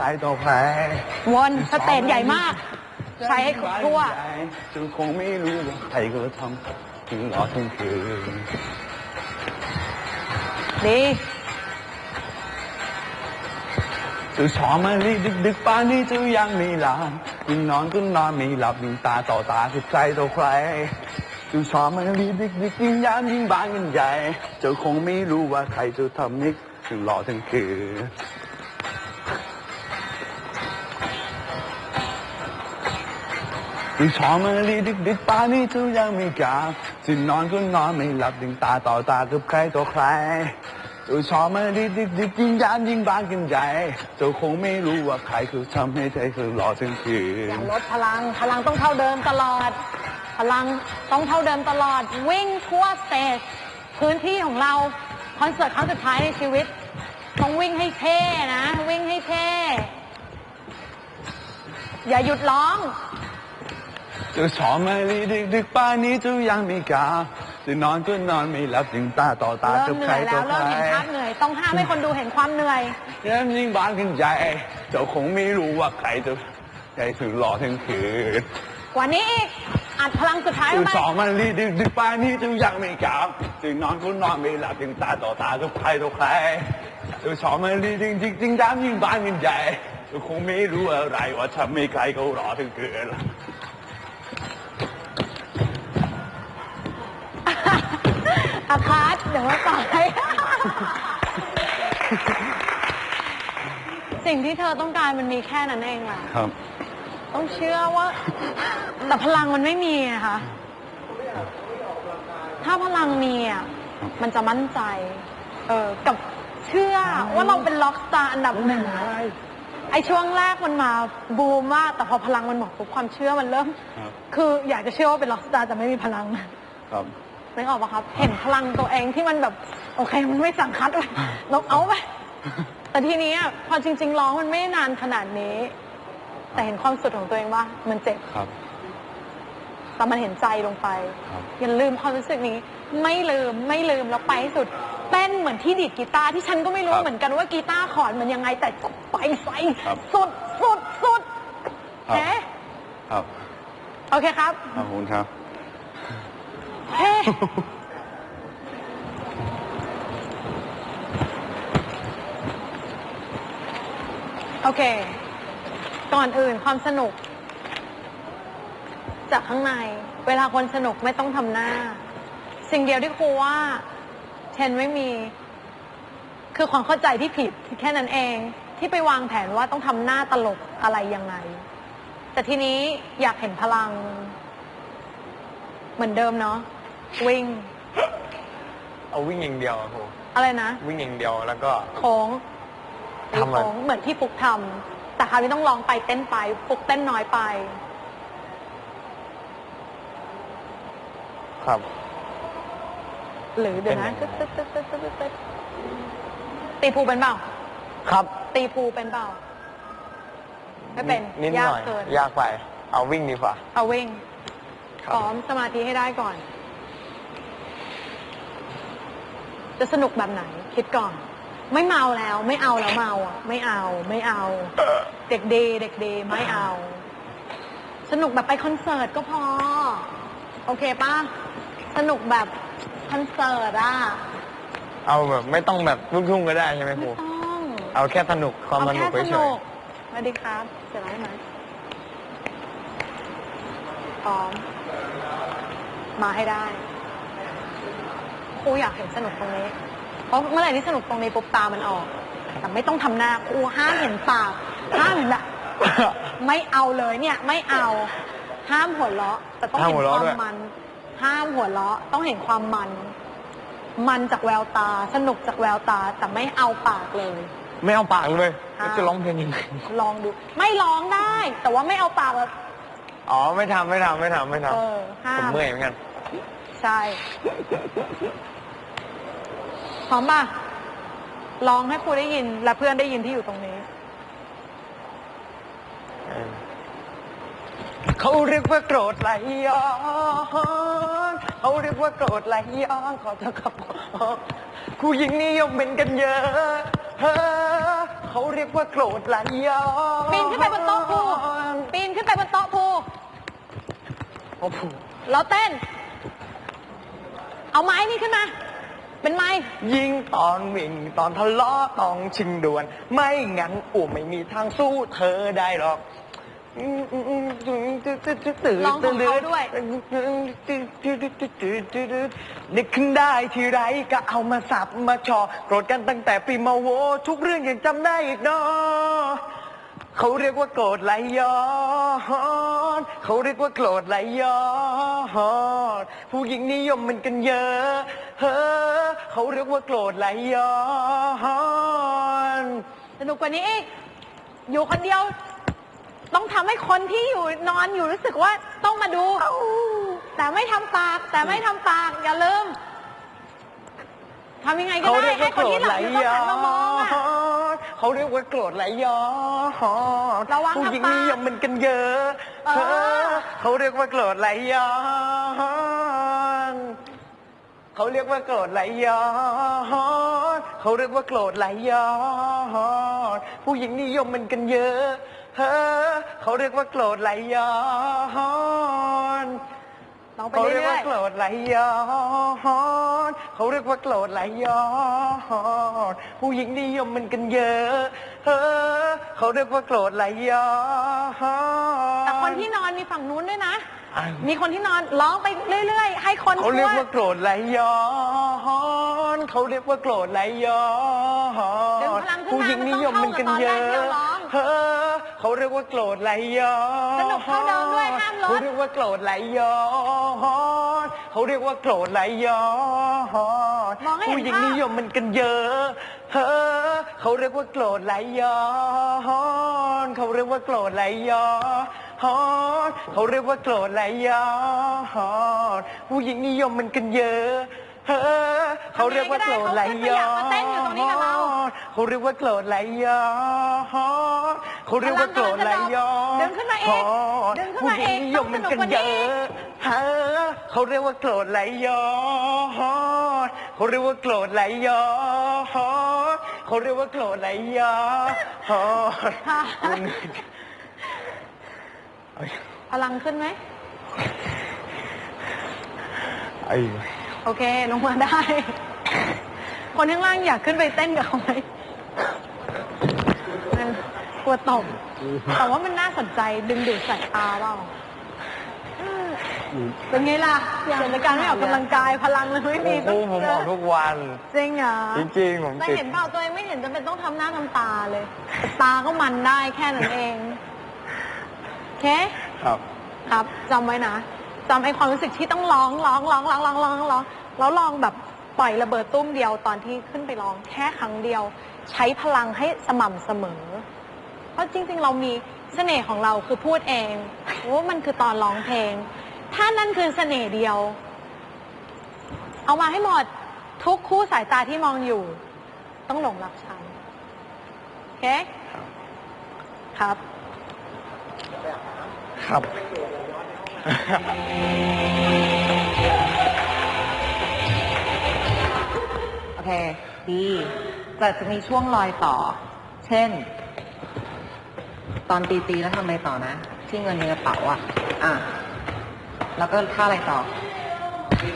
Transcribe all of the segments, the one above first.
ใครต่อใครวนสเตจใหญ่มาก ใช้ให้ทั่วจนคงไม่รู้ว่าใครก็ทำถึงรอทั้งคืนดีจะชอบมาลีดึกดึกๆป่านนี้จะยังไม่หลับยิ่งนอนก็นอนไม่หลับยิ่งตาต่อตากับใครต่อใครจะชอบมาลีดึกดึกๆยิ่งยามยิ่งบานกันใหญ่เจะคงไม่รู้ว่าใครจะทำให้ถึงรอทั้งคืน ยิ่งชอบมาลีดึกดึกป่านนี้เธอยังไม่กลับจะนอนก็นอนไม่หลับยิ่งตาต่อตากับใครต่อใครเธอชอบมาลีดึกดึกยิ่งยามยิ่งบานกันใหญ่เธอคงไม่รู้ว่าใครคือทำให้เธอคือรอทั้งคือย่าลดพลังพลังต้องเท่าเดิมตลอด พลังต้องเท่าเดิมตลอด วิ่งทั่วสเตจพื้นที่ของเราคอนเสิร์ตครั้งสุดท้ายในชีวิตต้องวิ่งให้เท่นะ วิ่งให้เท่อย่าหยุดร้อง เธอชอบมาลีดึกดึกๆป่านนี้เธอยังไม่กลับจะนอนก็นอนไม่หลับยิ่งตาต่อตาเริ่กัมบเหใครนื่อยต่แล้อวใคเริ่มรเห็นภาพเหนื่อย ต้องห้ามให้คนดูเห็นความเหนื่อยยามยิ่งบานกันใหญ่เจ้าคงไม่รู้ว่าใครจะใครถึงรอทั้งคืนกว่านี้อีกอัดพลังสุดท้ายตื่นไปสองมันรีดึกดึกป่านนี้จึงยังไม่กลับจึงนอนก็นอนไม่หลับจึงตาต่อตากับใครต่อใครตื่นสองมันรีดึกดึกจึงดำยิ่งบานยิ่งใหญ่เธอคงไม่รู้อะไรว่าทำไม่ใครเขารอถึงเกิน อา พาร์ตเดี๋ยวมาต่อยสิ่งที่เธอต้องการมันมีแค่นั้นเองแหละครับ ต้องเชื่อว่า แต่พลังมันไม่มีนะคะ ถ้าพลังมีอะ มันจะมั่นใจ เออ กับเชื่อว่าเราเป็นล็อกสตาร์อันดับหนึ่งอะไอช่วงแรกมันมาบูมมาก แต่พอพลังมันหมดปุ๊บความเชื่อมันเริ่ม ครับ คืออยากจะเชื่อว่าเป็นล็อกสตาร์แต่ไม่มีพลัง ครับ นึกออกปะครับ เห็นพลังตัวเองที่มันแบบ โอเค มันไม่สั่งคัดเลยลบเอาไปแต่ทีนี้อะพอจริง ๆ ร้องมันไม่ได้นานขนาดนี้ แต่เห็นความสุดของตัวเองว่า มันเจ็บครับแต่มันเห็นใจลงไปครับอย่าลืมความรู้สึกนี้ ไม่ลืมไม่ลืมแล้วไปให้สุดเต้นเหมือนที่ดีดกีตาร์ที่ฉันก็ไม่รู้ครับเหมือนกันว่ากีตาร์คอร์ดมันยังไง แต่ไปใส่ครับสุดสุดสุดครับเฮ้ครับโอเคครับขอบคุณครับ เฮ้โอเค ก่อนอื่นความสนุก จากข้างใน เวลาคนสนุกไม่ต้องทำหน้า สิ่งเดียวที่ครูว่าเทนไม่มี คือความเข้าใจที่ผิดแค่นั้นเอง ที่ไปวางแผนว่าต้องทำหน้าตลกอะไรยังไง แต่ทีนี้อยากเห็นพลัง เหมือนเดิมเนาะ วิ่ง เอาวิ่งอย่างเดียวอะครูอะไรนะวิ่งอย่างเดียวแล้วก็ โค้งตีทำอะไร โค้งเหมือนที่ฟุกทำแต่คราวนี้ต้องลองไปเต้นไปฟุกเต้นน้อยไป ครับ หรือเดี๋ยวนะเป็นตึ๊ยัดงไงตึ๊ดตึ๊ดตึ๊ดตึ๊ดตึ๊ดตีภูเป็นเปล่าครับตีภูเป็นเปล่าไม่เป็นนิดหยากน่อยเกินยากไป เอาวิ่งดีกว่า เอาวิ่งครับ ซ้อมสมาธิให้ได้ก่อน จะสนุกแบบไหน คิดก่อน ไม่เมาแล้ว ไม่เอาแล้วเมาอะไม่เอาไม่เอา เด็กดีเด็กดีไม่เอา สนุกแบบไปคอนเสิร์ตก็พอ โอเคป่ะสนุกแบบคอนเสิร์ตอะเอาแบบไม่ต้องแบบลูกทุ่งก็ได้ใช่ไหมคไม่รูต้องเอาแค่สนุกความเอาสนุแค่กสเฉนุยกสวัสดีครับเสร็จแล้วใช่ไหมพร้อมมาให้ได้ ครูอยากเห็นสนุกตรงนี้ เพราะเมื่อไหร่ที่สนุกตรงนี้ปุ๊บตามันออก แต่ไม่ต้องทำหน้าครูห้ามเห็นปากห้ามเห็นแบบๆไม่เอาเลยเนี่ยไม่เอาห้ามหัวเราะแต่ต้องห้ามเห็นหัวคเราะวามด้วยมัน ห้ามหัวเราะต้องเห็นความมัน มันจากแววตาสนุกจากแววตาแต่ไม่เอาปากเลย ไม่เอาปากเลยอ้าวจะร้องเพลงยังไงลองดูไม่ร้องได้ แต่ว่าไม่เอาปากแบบอ๋อไม่ทำไม่ทำไม่ทำไม่ทเออห้าำผมมเมื่อยเหมือนกัน ใช่พร้อมป่ะลองให้ครูได้ยิน และเพื่อนได้ยินที่อยู่ตรงนี้เออเขาเรียกว่าโกรธไหลย้อนเขาเรียกว่าโกรธไหลย้อนขอเธอครับผู้หญิงนิยมเป็นกันเยอะเฮ้อเขาเรียกว่าโกรธไหลย้อนปีนขึ้นไปบนโต๊ะภูปีนขึ้นไปบนโต๊ะภูโอ้โหแล้วเต้น เอาไม้นี่ขึ้นมา เป็นไม้ ยิงตอนวิ่งตอนทะเลาะต้องชิงด่วน ไม่งั้นอูไม่มีทางสู้เธอได้หรอกร้องของเขาด้วยนึกขึ้นได้ทีไรก็เอามาสับมาชอ โกรธกันตั้งแต่ปีมาโว ทุกเรื่องยังจำได้อีกเนาะ เขาเรียกว่าโกรธไหลย้อนเขาเรียกว่าโกรธไหลย้อนผู้หญิงนิยมมันกันเยอะเฮ้อเขาเรียกว่าโกรธไหลย้อนสนุกกว่านี้อีกอยู่คนเดียว ต้องทำให้คนที่อยู่นอนอยู่รู้สึกว่าต้องมาดู แต่ไม่ทำปาก แต่ไม่ทำปากอย่าลืมทำยังไงก็ได้ให้คนที่หลับอยู่ต้องหันมามองอะ เขาเรียกว่าโกรธไหลย้อนระวังผู้หญิงทำปากนิยมมันกันเยอะเออ เขาเรียกว่าโกรธไหลย้อนเขาเรียกว่าโกรธไหลย้อนเขาเรียกว่าโกรธไหลย้อนผู้หญิงนิยมมันกันเยอะเฮ้อเขาเรียกว่าโกรธไหลย้อนลองไปเขาเรียกเรื่ว่าอยโกรธไหลย้อน เขาเรียกว่าโกรธไหลย้อนผู้หญิงนิยมมันกันเยอะเฮ้อเขาเรียกว่าโกรธไหลย้อนๆแต่คนที่นอนมีฝั่งนู้นด้วยนะอะมีคนที่นอนร้องไปเรื่อยๆให้คนเขาเรียกช่วยว่าโกรธไหลย้อนเขาเรียกว่าโกรธไหลย้อนดึงพลังขึ้นมาผู้หญิงนิยมมันกันเยอะมันต้องเท่ากับตอนแรกที่เราร้อง เฮ้อเขาเรียกว่าโกรธไหลย้อนสนุกเท่าเดิมด้วยห้ามลดเขาเรียกว่าโกรธไหลย้อนเขาเรียกว่าโกรธไหลย้อนมองให้เห็นผู้หญิงภาพนิยมมันกันเยอะเฮ้อเขาเรียกว่าโกรธไหลย้อนเขาเรียกว่าโกรธไหลย้อนเขาเรียกว่าโกรธไหลย้อนผู้หญิงนิยมมันกันเยอะเฮ้อเขาเรียกว่าโกรธไหลย้อนเขาขึ้นไปอยากมาเต้นอยู่ตรงนี้กับเรา เขาเรียกว่าโกรธไหลย้อนเขาเรียกว่าโกรธไหลย้อนดึงขึ้นมาอีกดึงขึ้นผู้มาหญิอีงกนิยมมันกันเยอะเฮ้อเขาเรียกว่าโกรธไหลย้อนเขาเรียกว่าโกรธไหลย้อนเขาเรียกว่าโกรธไหลย้อนค่ะคุณพลังขึ้นไหมไอ้โอเค ลงมาได้ คนข้างล่างอยากขึ้นไปเต้นกับเขาไหมเออกลัวตกแต่ว่ามันน่าสนใจดึงดูดสายตาเปล่าเออเป็นไงล่ะเกิดจากการไม่ออกกำลังกายพลังเลยไม่มีโอ้โหผมออกทุกวัน จริงเหรอ จริงๆผมแต่ติดเห็นเปล่าตัวเองไม่เห็นจำเป็นต้องทำหน้าทำตาเลยแต่ตาก็มันได้แค่นั้นเองโอเค ครับ ครับจำไว้นะจำไอ้ความรู้สึกที่ต้องร้องร้องร้องร้องร้องร้องร้องแล้วลองแบบ ปล่อยระเบิดตุ้มเดียวตอนที่ขึ้นไปร้องแค่ครั้งเดียว ใช้พลังให้สม่ำเสมอ เพราะจริง ๆ เรามีเสน่ห์ของเราคือพูดเองว่ามันคือตอนร้องเพลง ถ้านั่นคือเสน่ห์เดียว เอามาให้หมดทุกคู่สายตาที่มองอยู่ ต้องหลงรักฉันโอเคครับ ครับ เคดีแต่จะมีช่วงรอยต่อ เช่น ตอนตีตีแล้วทำอะไรต่อนะ ที่เงินในกระเป๋าอะ อะ แล้วก็ท่าอะไรต่อ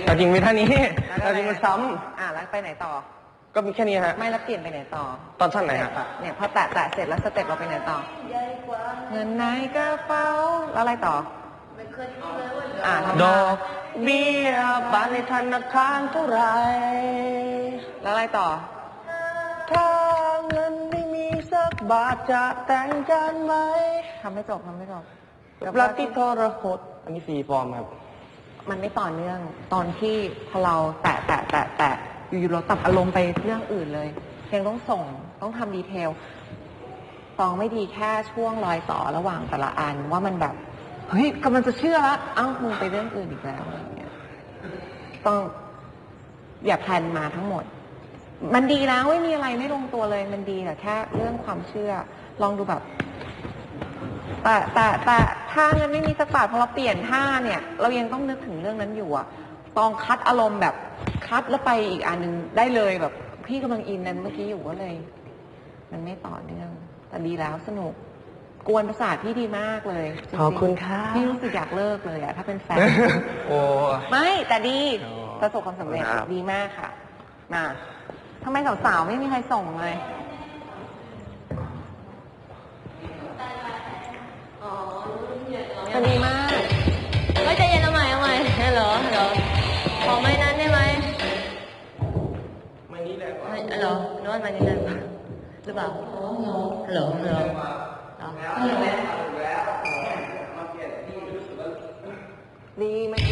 แต่จริงมีท่านี้แล้วก็แต่จริงมันซ้อะแล้วไปไหนต่อำก็มีแค่นี้ฮะ ไม่แล้วเปลี่ยนไปไหนต่อ ตอนท่อนไหนฮะสเต็ปอเนี่ยพอแตะแตะเสร็จแล้วสเต็ปเราไปไหนต่อ เงินในกระเป๋าแล้วอะไรต่ออ่าทำดท่าอกเบี้ยบานในธนาคารเท่าไหร แล้วอะไรต่อ ถ้าเงินไม่มีสักบาทจะแต่งกันไหมทำไม่จบทำไม่จบกับรักที่ทรหดอันนี้ฟรีฟอร์มครับ มันไม่ต่อเนื่อง ตอนที่พอเราแตะแตะแตะแตะอยู่ๆเราตัดอารมณ์ไปเรื่องอื่นเลยเพลงต้องส่งต้องทำดีเทลตองไม่ดีแค่ช่วงรอยต่อระหว่างแต่ละอันว่ามันแบบเฮ้ยกำลังจะเชื่อแล้วเอ้ามึงไปเรื่องอื่นอีกแล้วอะไรอย่างเงี้ยต้องอย่าแพลนมาทั้งหมด มันดีแล้วไม่มีอะไรไม่ลงตัวเลย มันดีแต่แค่เรื่องความเชื่อ ลองดูแบบ แต่แต่แต่ถ้าเงินไม่มีสักบาทพอเราเปลี่ยนท่าเนี่ย เรายังต้องนึกถึงเรื่องนั้นอยู่อะต้องคัดอารมณ์แบบคัดแล้วไปอีกอันหนึงได้เลยแบบ พี่กำลังอินนั้นเมื่อกี้อยู่ก็เลย มันไม่ต่อเนื่องแต่ดีแล้วสนุกกวนประสาทพี่ดีมากเลยจริงๆขอบคุณครับพี่รู้สึกอยากเลิกเลยอะถ้าเป็นแฟน โอ้ ไม่แต่ดีอ๋อประสบความสำเร็จครับ ดีมากค่ะ มา ทำไมสาวๆไม่มีใครส่งเลยแต่ดีมากไม่ใจเย็นเอาใหม่เอาใหม่ฮัลโหลฮัลโหลขอไม่นั้นได้ไหมไม่นี่แหละไม่ฮัลโหลนวดมานี่เลยหรือเปล่าฮัลโหลฮัลโหลอ๋อดีเมื่อกี้